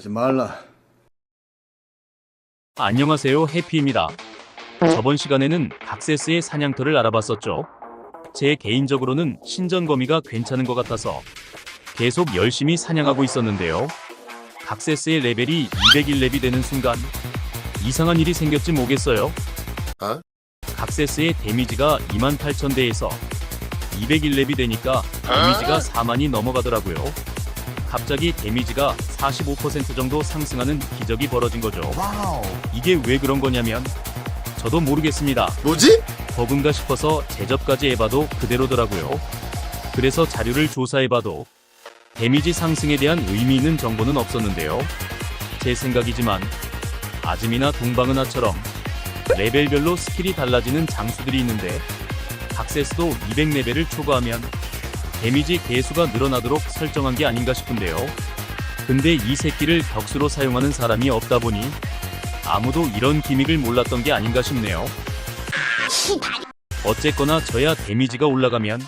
하지 말라. 안녕하세요 해피입니다. 저번 시간에는 각세스의 사냥터를 알아봤었죠. 제 개인적으로는 신전거미가 괜찮은 것 같아서 계속 열심히 사냥하고 있었는데요. 각세스의 레벨이 201렙이 되는 순간 이상한 일이 생겼지 뭐겠어요? 어? 각세스의 데미지가 28,000대에서 201렙이 되니까 데미지가 4만이 넘어가더라고요. 갑자기 데미지가 45% 정도 상승하는 기적이 벌어진 거죠. 이게 왜 그런 거냐면 저도 모르겠습니다. 뭐지? 버그인가 싶어서 제접까지 해봐도 그대로더라고요. 그래서 자료를 조사해봐도 데미지 상승에 대한 의미 있는 정보는 없었는데요. 제 생각이지만 아즘이나 동방은하처럼 레벨별로 스킬이 달라지는 장수들이 있는데 각세스도 200레벨을 초과하면 데미지 개수가 늘어나도록 설정한 게 아닌가 싶은데요. 근데 이 새끼를 격수로 사용하는 사람이 없다 보니 아무도 이런 기믹을 몰랐던 게 아닌가 싶네요. 어쨌거나 저야 데미지가 올라가면.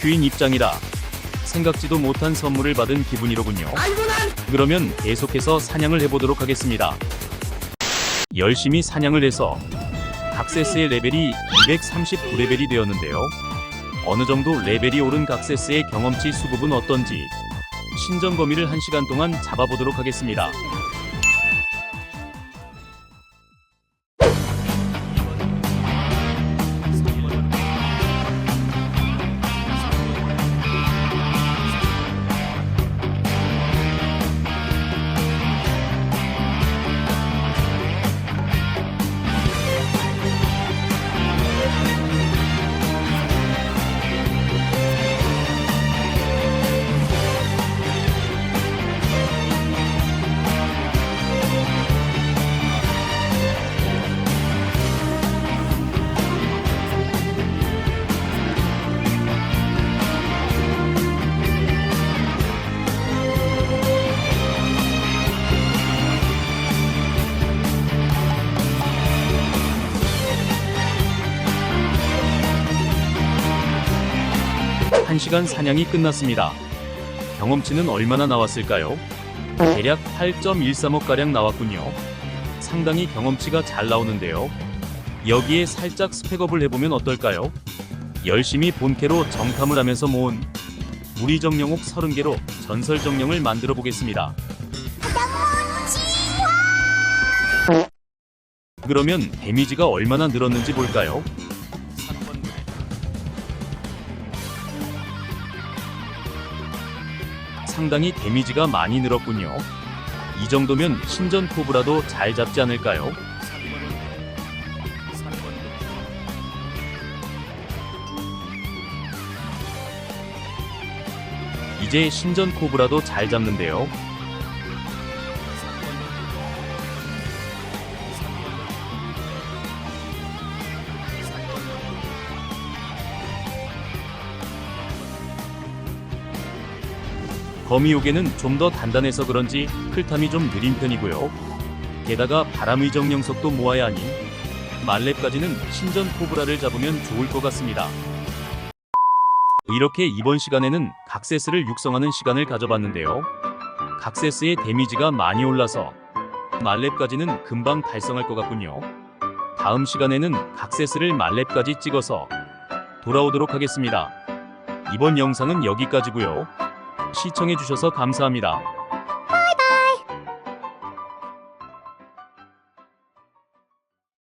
주인 입장이라 생각지도 못한 선물을 받은 기분이로군요. 그러면 계속해서 사냥을 해보도록 하겠습니다. 열심히 사냥을 해서 각세스의 레벨이 239레벨이 되었는데요. 어느 정도 레벨이 오른 각세스의 경험치 수급은 어떤지 신전 거미를 1시간 동안 잡아보도록 하겠습니다. 한시간 사냥이 끝났습니다. 경험치는 얼마나 나왔을까요? 대략 8.135가량 나왔군요. 상당히 경험치가 잘 나오는데요. 여기에 살짝 스펙업을 해보면 어떨까요? 열심히 본캐로 정탐을 하면서 모은 무리정령옥 30개로 전설정령을 만들어 보겠습니다. 그러면 데미지가 얼마나 늘었는지 볼까요? 상당히 데미지가 많이 늘었군요. 이 정도면 신전 코브라도 잘 잡지 않을까요? 이제 신전 코브라도 잘 잡는데요. 거미요괴는 좀 더 단단해서 그런지 클탐이 좀 느린 편이고요. 게다가 바람의 정령석도 모아야 하니 말렙까지는 신전 코브라를 잡으면 좋을 것 같습니다. 이렇게 이번 시간에는 각세스를 육성하는 시간을 가져봤는데요. 각세스의 데미지가 많이 올라서 말렙까지는 금방 달성할 것 같군요. 다음 시간에는 각세스를 말렙까지 찍어서 돌아오도록 하겠습니다. 이번 영상은 여기까지고요. 시청해주셔서 감사합니다.